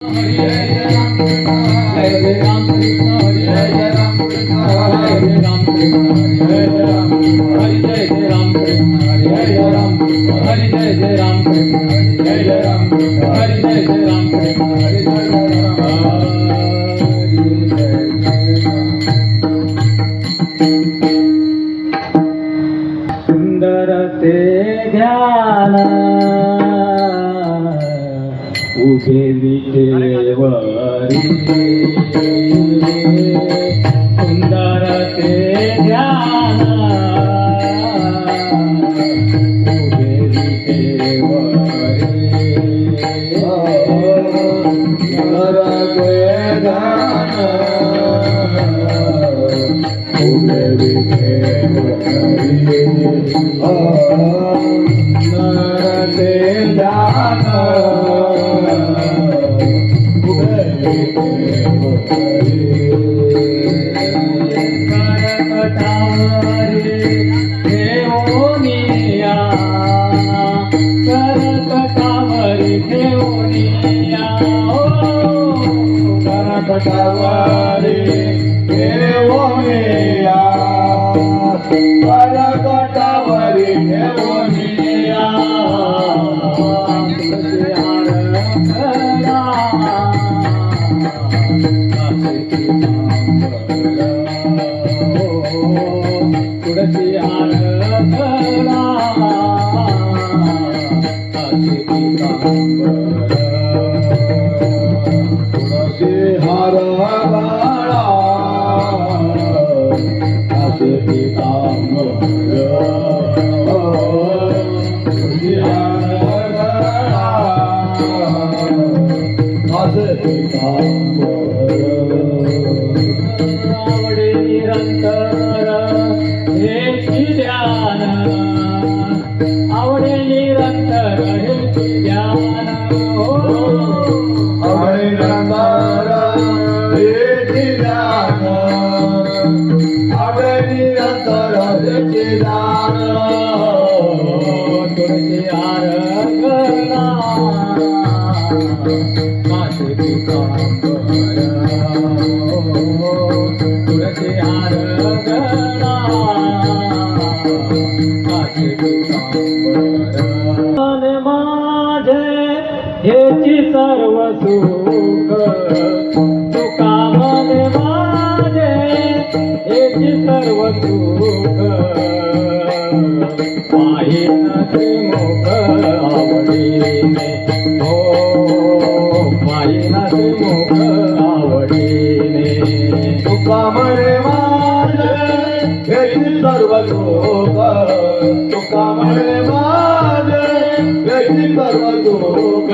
Yeah. Bye. माझ काम हेची सर्व सुख. तुका मन माझे हेची सर्व सुख. पाहिन ते मुख आवडीने. हो पाहिन ते मुख आवडीने. तुका म्हणे माझे हेची सर्व सुख. तुका म्हणे माझे हेची सर्व सुख.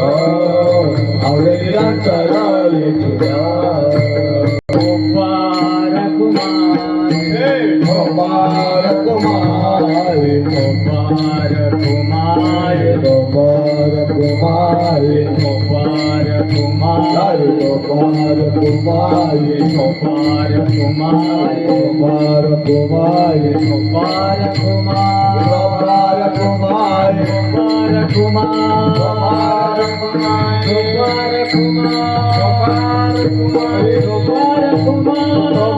Oh, I'll let it out, I'll let you down. গোপার Kumar গোপার Kumar গোপার Kumar গোপার Kumar গোপার Kumar গোপার Kumar গোপার Kumar গোপার Kumar গোপার Kumar গোপার Kumar গোপার Kumar গোপার Kumar গোপার Kumar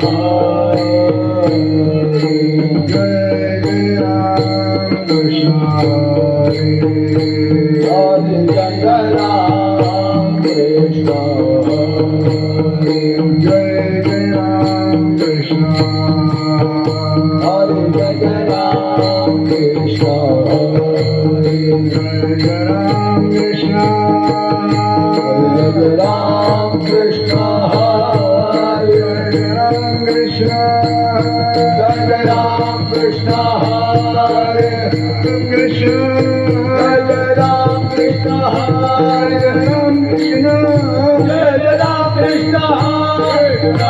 Thank you.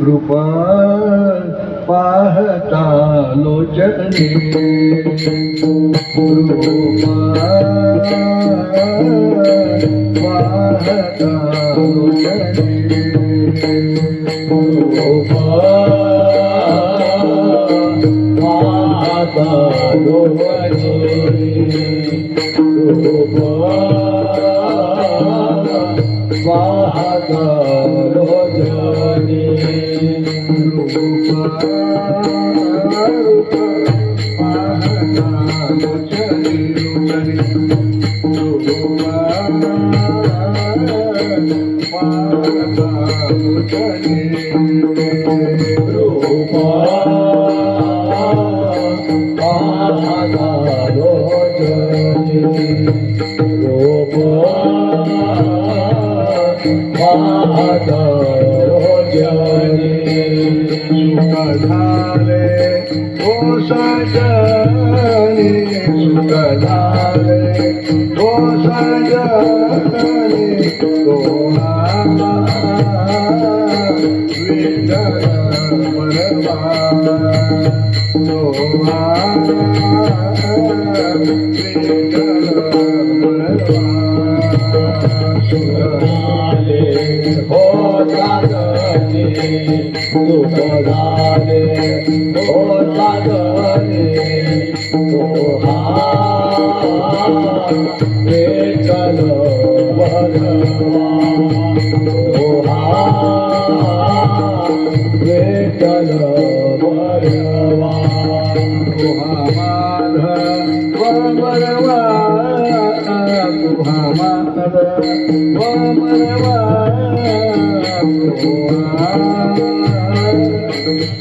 ڪرپا پهتالو جا جنهن पार पार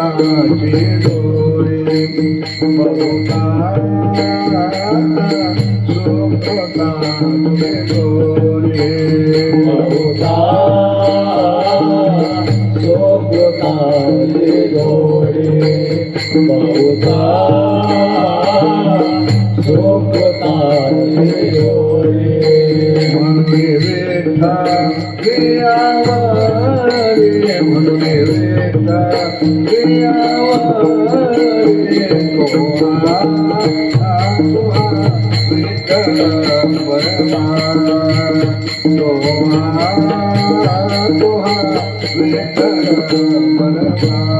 Bye. Let that go, but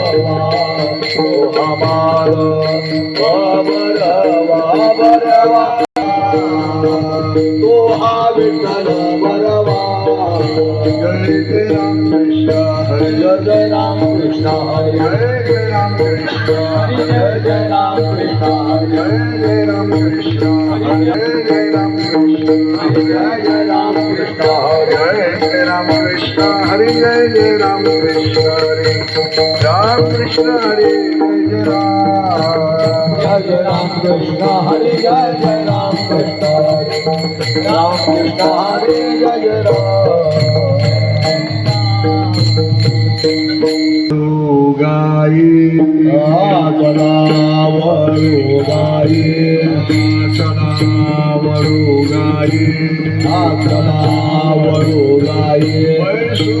बरवा जय राम कृष्ण हरे जय जय राम कृष्ण हरे जय राम कृष्ण हरे जय जय राम कृष्ण हरे जय राम कृष्ण जय राम कृष्ण जय जय राम कृष्ण हरे जय राम कृष्ण हरे जय जय राम कृष्ण जय राम कृष्ण हरे जय जय राम कृष्ण हरे राम कृष्ण हरे जय राम। गाई चला वरु गाई सदा वरु गाई चला वरु गाई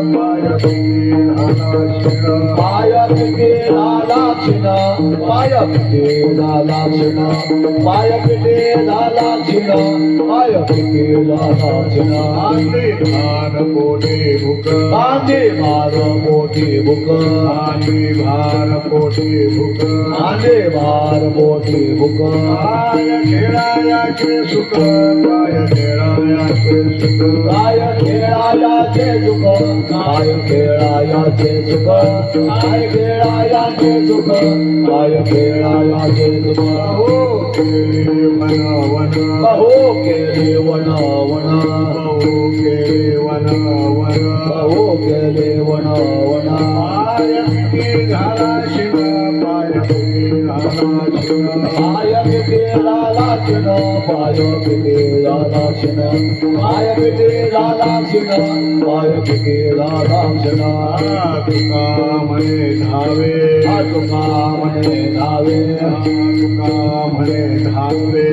वना वना बहु केळी वना वना पाय पिटी झाला शिर पाय पिटी झाला शिर पायक गेला लाक्षण पायक गेला लाक्षण पायक भार पोटे भुक कांदे भार पोटे भुक कांदे मार मोठी खेळायाचे सुख पाय खेळायाचे सुख काय खेळायाचे सुख काय खेळायाचे लागे सुख काय खेळायाचे सुख काय खेळायाचे सुख हो केळी वन वन बहो केले वन वन बहु केळी वन वन बहो केले वन वन पाय झाला शिव तुका धावे तुका म्हणे धावे तुका म्हणे धावे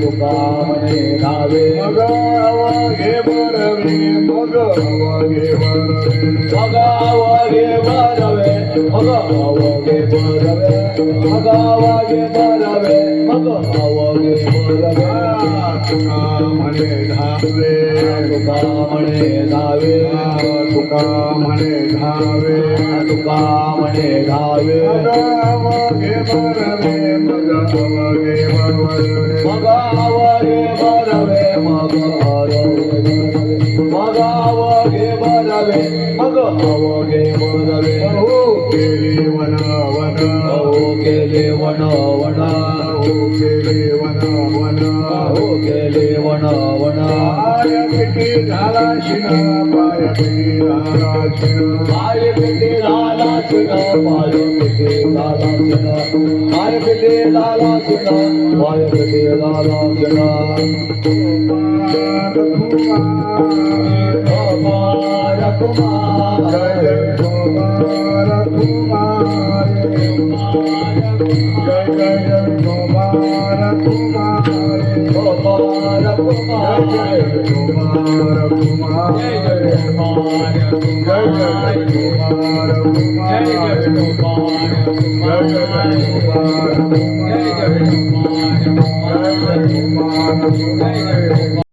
तुका म्हणे धावे मग घे बरवे मग अवागे वरवे मग आवागे मग आवागे भरवे मग आवागे भरवे मग आवागे भरवे तुका म्हणे धावे तुका म्हणे धावे तुका म्हणे धावे तुका म्हणे धावे मग मग? हो केली वन वन हो गेले वन वन हो केली वन वन हो गेले वन वन पाय पिटी झाला शिना पाय पिटी झाला शिना कुमार कुमार कुमार जय जय कुमार कुमार कुमार कुमार जय जय कुमार कुमार जय जय कुमार जय जय कुमार कुमार जय जय कुमार जय जय कुमार जय जय कुमार जय जय कुमार वळू गाये हा चला वळू गाये चला वळू गाये हा चला वळू गाये हा चला वळू गाये हा चला वळू गाये चला वळू गाये चला वळू गाये मरसो जेवू एकटाये मरसो जेवू एकटाये बहु गेली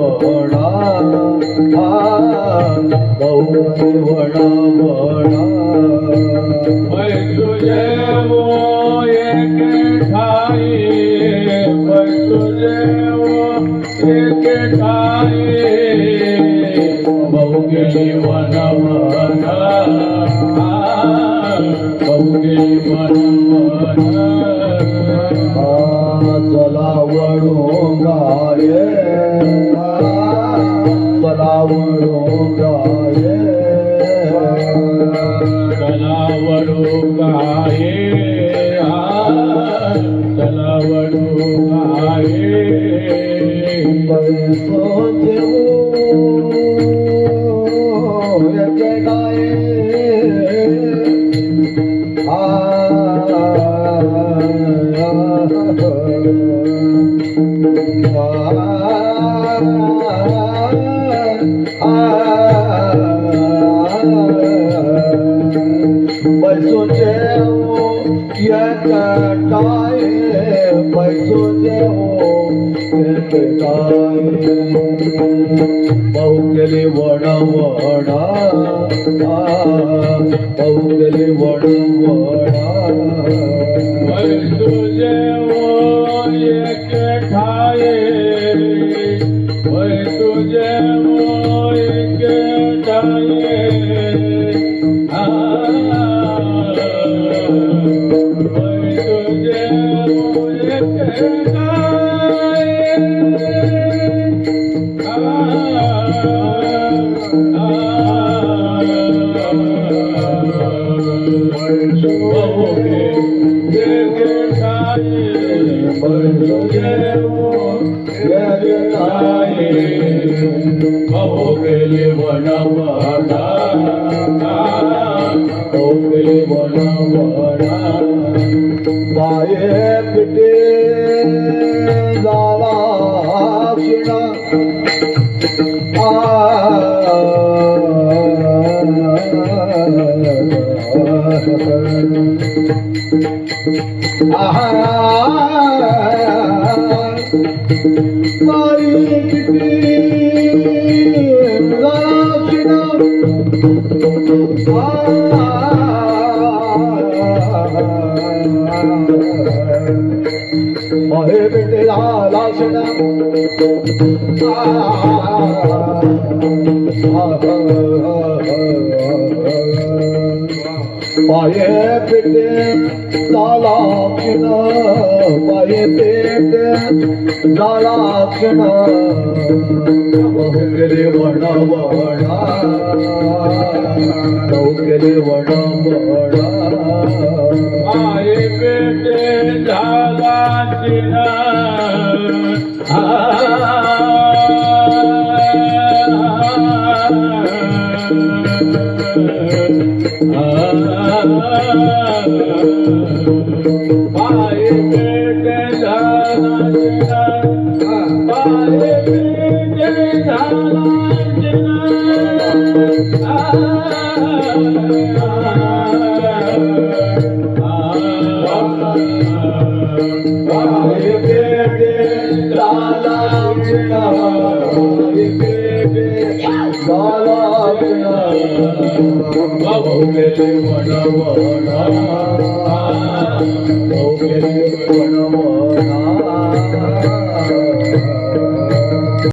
वडा वडा हा ಕೆಲವಡು ಹಾಗೆ ಬಯಸೋ पौंगले वड वडा पौंगले वड वडा Bhagavan पाये पेटे झाला पाये पेटे झाला पाये पेटे झाला क्षण बहुकेले वण वणा वण वणा आया Oh,